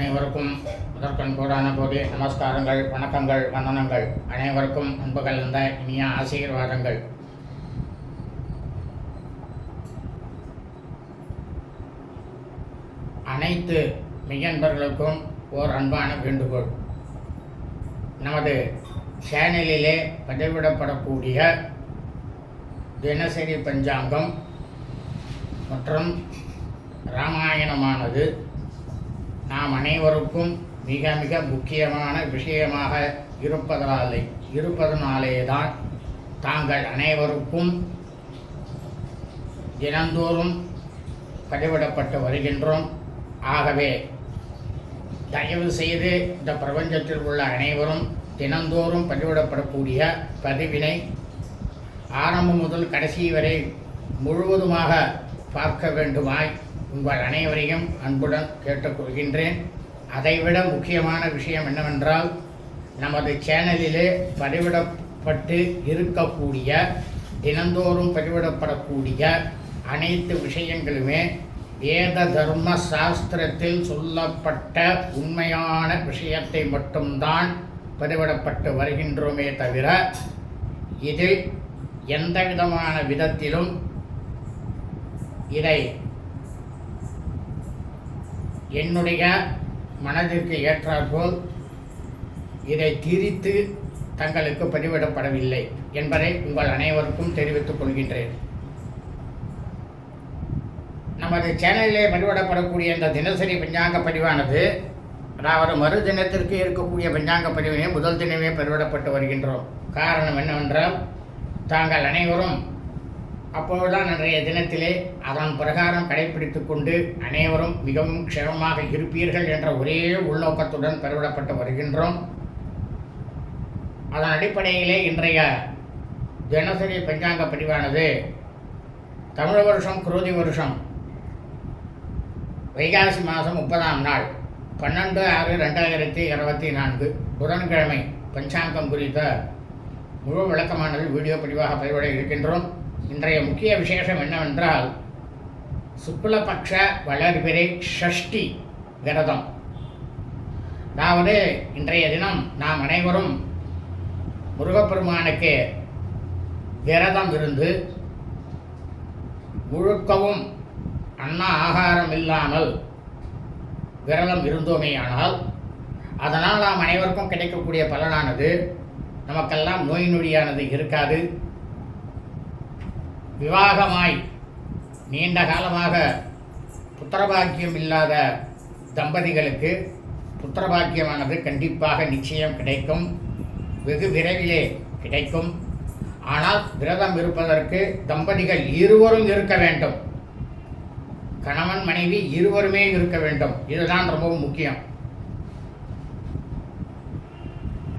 அனைவருக்கும் முதற்கண் கூடான போது நமஸ்காரங்கள் வணக்கங்கள் வந்தனங்கள். அனைவருக்கும் அன்பு கலந்த இனிய ஆசீர்வாதங்கள். அனைத்து மெய்யன்பர்களுக்கும் ஓர் அன்பான வேண்டுகோள். நமது சேனலிலே பதிவிடப்படக்கூடிய தினசரி பஞ்சாங்கம் மற்றும் ராமாயணமானது நாம் அனைவருக்கும் மிக மிக முக்கியமான விஷயமாக இருப்பதாலே இருப்பதனாலே தான் தாங்கள் அனைவருக்கும் தினந்தோறும் பதிவிடப்பட்டு வருகின்றோம். ஆகவே தயவு செய்து இந்த பிரபஞ்சத்தில் உள்ள அனைவரும் தினந்தோறும் பதிவிடப்படக்கூடிய பதிவினை ஆரம்பம் முதல் கடைசி வரை முழுவதுமாக பார்க்க வேண்டுமாய் உங்கள் அனைவரையும் அன்புடன் கேட்டுக்கொள்கின்றேன். அதைவிட முக்கியமான விஷயம் என்னவென்றால் நமது சேனலிலே பதிவிடப்பட்டு இருக்கக்கூடிய தினந்தோறும் பதிவிடப்படக்கூடிய அனைத்து விஷயங்களுமே வேத தர்ம சாஸ்திரத்தில் சொல்லப்பட்ட உண்மையான விஷயத்தை மட்டும்தான் பதிவிடப்பட்டு வருகின்றோமே தவிர இதில் எந்த விதமான விதத்திலும் இதை என்னுடைய மனதிற்கு ஏற்றாற்போல் இதை திரித்து தங்களுக்கு பதிவிடப்படவில்லை என்பதை உங்கள் அனைவருக்கும் தெரிவித்துக் கொள்கின்றேன். நமது சேனலிலே பதிவிடப்படக்கூடிய இந்த தினசரி விஞ்ஞாங்க பதிவானது அதாவது மறு தினத்திற்கு இருக்கக்கூடிய விஞ்ஞாங்க பதிவினை முதல் தினமே பதிவிடப்பட்டு வருகின்றோம். காரணம் என்னவென்றால் தாங்கள் அனைவரும் அப்போதுதான் அன்றைய தினத்திலே அதன் பிரகாரம் கடைபிடித்து கொண்டு அனைவரும் மிகவும் க்ஷமமாக இருப்பீர்கள் என்ற ஒரே உள்நோக்கத்துடன் பெருவிடப்பட்டு வருகின்றோம். அதன் அடிப்படையிலே இன்றைய தினசரி பஞ்சாங்க பதிவானது தமிழ் வருஷம் குரோதி வருஷம் வைகாசி மாதம் முப்பதாம் நாள் பன்னெண்டு ஆறு ரெண்டாயிரத்தி இருபத்தி நான்கு புதன்கிழமை பஞ்சாங்கம் குறித்த முழு விளக்கமானது வீடியோ பதிவாக பதிவிட இருக்கின்றோம். இன்றைய முக்கிய விசேஷம் என்னவென்றால் சுக்லபக்ஷ வளர்பிறை ஷஷ்டி விரதம். அதாவது இன்றைய தினம் நாம் அனைவரும் முருகப்பெருமானுக்கு விரதம் இருந்து முழுக்கவும் அன்ன ஆகாரம் இல்லாமல் விரதம் இருந்தோமேயானால் அதனால் நாம் அனைவருக்கும் கிடைக்கக்கூடிய பலனானது நமக்கெல்லாம் நோய் நொடியானது இருக்காது. விவாகமாய். நீண்ட காலமாக புத்திரபாக்கியம் இல்லாத தம்பதிகளுக்கு புத்திரபாக்கியமானது கண்டிப்பாக நிச்சயம் கிடைக்கும். வெகு விரைவிலே கிடைக்கும். ஆனால் விரதம் இருப்பதற்கு தம்பதிகள் இருவரும் இருக்க வேண்டும். கணவன் மனைவி இருவருமே இருக்க வேண்டும். இதுதான் ரொம்பவும் முக்கியம்.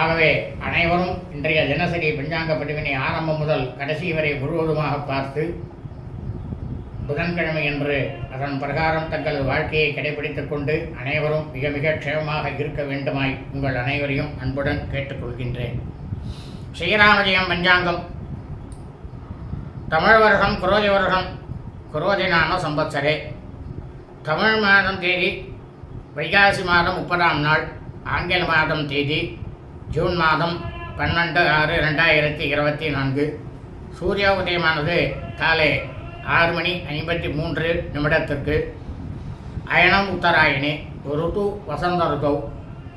ஆகவே அனைவரும் இன்றைய தினசரி பஞ்சாங்க பதிவினை ஆரம்பம் முதல் கடைசி வரை முழுவதுமாக பார்த்து புதன்கிழமை என்று அதன் பிரகாரம் தங்களது வாழ்க்கையை கடைபிடித்துக் கொண்டு அனைவரும் மிக மிக க்ஷேமமாக இருக்க வேண்டுமாய் உங்கள் அனைவரையும் அன்புடன் கேட்டுக்கொள்கின்றேன். ஸ்ரீராமஜயம் பஞ்சாங்கம். தமிழ் வருஷம் குரோதி வருஷம் குரோதி நாம சம்பத்சரே. தமிழ் மாதம் தேதி வைகாசி மாதம் முப்பதாம் நாள் ஆங்கில மாதம் தேதி ஜூன் மாதம் பன்னெண்டு ஆறு ரெண்டாயிரத்தி இருபத்தி நான்கு. சூரிய உதயமானது காலை ஆறு மணி ஐம்பத்தி மூன்று நிமிடத்திற்கு. அயனம் உத்தராயணி ருது வசந்த ருதௌ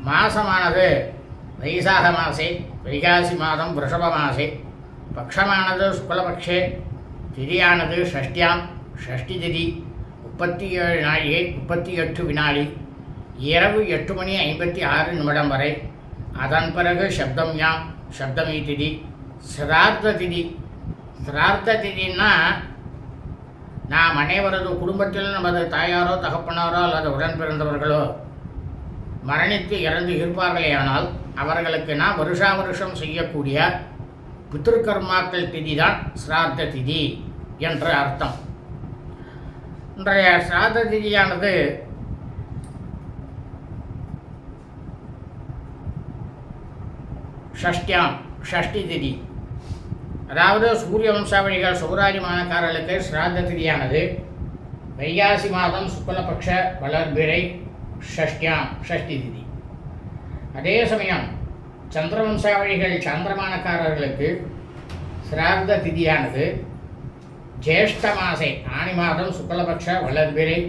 மாசமானது வைசாக மாசே வைகாசி மாதம் ரிஷப மாசே. பக்ஷமானது சுக்லபக்ஷே திதியானது ஷஷ்டியாம் ஷஷ்டி திதி முப்பத்தி ஏழு நாழிகை முப்பத்தி எட்டு வினாடி. இரவு எட்டு மணி ஐம்பத்தி ஆறு நிமிடம் வரை. அதன் பிறகு சப்தம் யாம் சப்தமி திதி சிரார்த்த திதி. சிரார்த்த திதின்னா நாம் அனைவரது குடும்பத்தில் நமது தாயாரோ தகப்பனாரோ அல்லது உடன் பிறந்தவர்களோ மரணித்து இறந்து இருப்பார்களேயானால் அவர்களுக்கு நான் வருஷா வருஷம் செய்யக்கூடிய பித்திருக்கர்மாக்கள் திதி தான் சிரார்த்த திதி என்று அர்த்தம். இன்றைய சிராத்த திதியானது ஷஷ்டியாம் ஷஷ்டி திதி. அதாவது சூரிய வம்சாவளிகள் சௌராஜமானக்காரர்களுக்கு சிராத்த திதியானது. வைகாசி மாதம் சுக்லபக்ஷ வளர்பிறை ஷஷ்டியாம் ஷஷ்டி திதி. அதே சமயம் சந்திரவம்சாவளிகள் சந்திரமானக்காரர்களுக்கு சிராத்த திதியானது. ஜேஷ்ட மாசே ஆணி மாதம் சுக்லபக்ஷ வளர்பிறை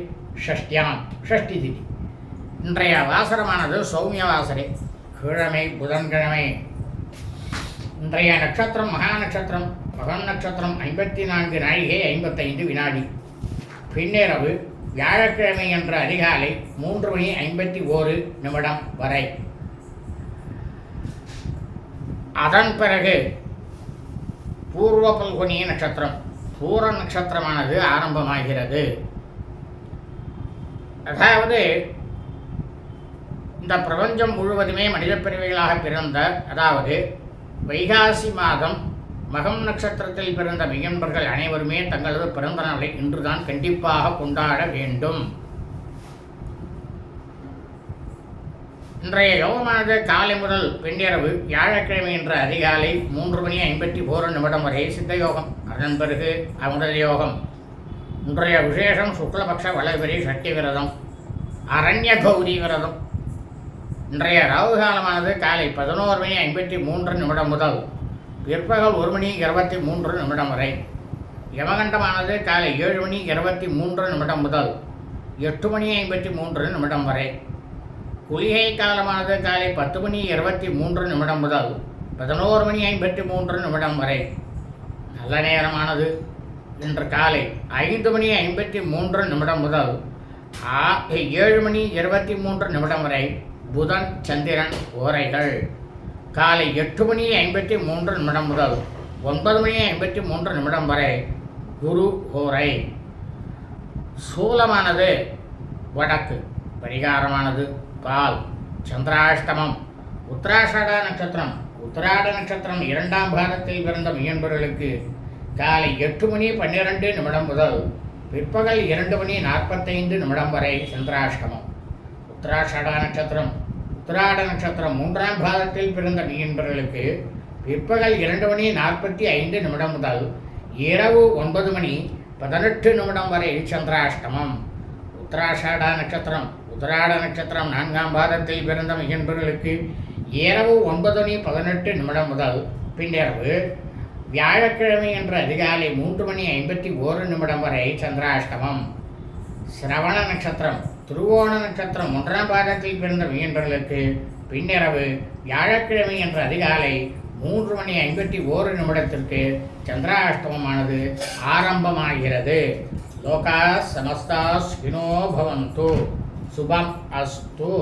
ஷஷ்டியாம் ஷஷ்டி திதி. இன்றைய வாசரமானது சௌமிய வாசரை கிழமை புதன்கிழமை இன்றைய நட்சத்திரம் மகா நட்சத்திரம் மகன் நட்சத்திரம் ஐம்பத்தி நான்கு நாழிகை ஐம்பத்தைந்து வினாடி. பின்னிரவு வியாழக்கிழமை என்ற அதிகாலை மூன்று மணி ஐம்பத்தி ஓரு நிமிடம் வரை. அதன் பிறகு பூர்வ பல்குனி நட்சத்திரம் பூர நட்சத்திரமானது ஆரம்பமாகிறது. அதாவது இந்த பிரபஞ்சம் முழுவதுமே மனித பிரிவுகளாக பிறந்த அதாவது வைகாசி மாதம் மகம் நட்சத்திரத்தில் பிறந்த மெய்யன்பர்கள் அனைவருமே தங்களது பிறந்த நாளை இன்றுதான் கண்டிப்பாக கொண்டாட வேண்டும். இன்றைய யோகமானது காலை முதல் பெண்ணிரவு வியாழக்கிழமை என்ற அதிகாலை மூன்று மணி ஐம்பத்தி ஓரு நிமிடம் வரை சித்த யோகம் அதன் பிறகு அமிர்த யோகம். இன்றைய விசேஷம் சுக்லபக்ஷ வளர்பிரி சக்தி விரதம். அரண்ய கௌரி விரதம். இன்றைய ராகு காலமானது காலை பதினோரு மணி ஐம்பத்தி மூன்று நிமிடம் முதல் பிற்பகல் ஒரு மணி இருபத்தி மூன்று நிமிடம் வரை. யமகண்டமானது காலை ஏழு மணி இருபத்தி மூன்று நிமிடம் முதல் எட்டு மணி ஐம்பத்தி மூன்று நிமிடம் வரை. குளிகை காலமானது காலை பத்து மணி இருபத்தி மூன்று நிமிடம் முதல் பதினோரு மணி ஐம்பத்தி மூன்று நிமிடம் வரை. நல்ல நேரமானது. இன்று காலை ஐந்து மணி ஐம்பத்தி மூன்று நிமிடம் முதல் ஆ- ஏழு மணி இருபத்தி மூன்று நிமிடம் வரை. புதன் சந்திரன் ஓரைகள். காலை எட்டு மணி ஐம்பத்தி மூன்று நிமிடம் முதல் ஒன்பது மணி ஐம்பத்தி மூன்று நிமிடம் வரை குரு ஓரை. சூலமானது வடக்கு பரிகாரமானது பால் சந்திராஷ்டமம் உத்தராஷாட நட்சத்திரம். உத்தராட நட்சத்திரம் இரண்டாம் பாகத்தில் பிறந்த மீன்பர்களுக்கு காலை எட்டு மணி பன்னிரெண்டு நிமிடம் முதல் பிற்பகல் இரண்டு மணி நாற்பத்தைந்து நிமிடம் வரை சந்திராஷ்டமம். உத்திராஷடா நட்சத்திரம். உத்தராட நட்சத்திரம் மூன்றாம் பாதத்தில் பிறந்த மீன்பர்களுக்கு பிற்பகல் இரண்டு மணி நாற்பத்தி ஐந்து நிமிடம் முதல் இரவு ஒன்பது மணி பதினெட்டு நிமிடம் வரை சந்திராஷ்டமம். உத்தராஷாட நட்சத்திரம். உத்தராட நட்சத்திரம் நான்காம் பாதத்தில் பிறந்த மிகன்பர்களுக்கு இரவு ஒன்பது மணி பதினெட்டு நிமிடம் முதல் பின்னிரவு. வியாழக்கிழமை என்ற அதிகாலை மூன்று மணி ஐம்பத்தி ஓரு நிமிடம் வரை சந்திராஷ்டமம். சிரவண நட்சத்திரம். திருவோண நட்சத்திரம் ஒன்றாம் பாதத்தில் பிறந்த மீன்பர்களுக்கு பின்னிரவு வியாழக்கிழமை என்ற அதிகாலை மூன்று மணி ஐம்பத்தி ஓரு நிமிடத்திற்கு சந்திராஷ்டமமானது ஆரம்பமாகிறது. லோகா சமஸ்தா சுகினோ பவந்து. சுபம் அஸ்தோ.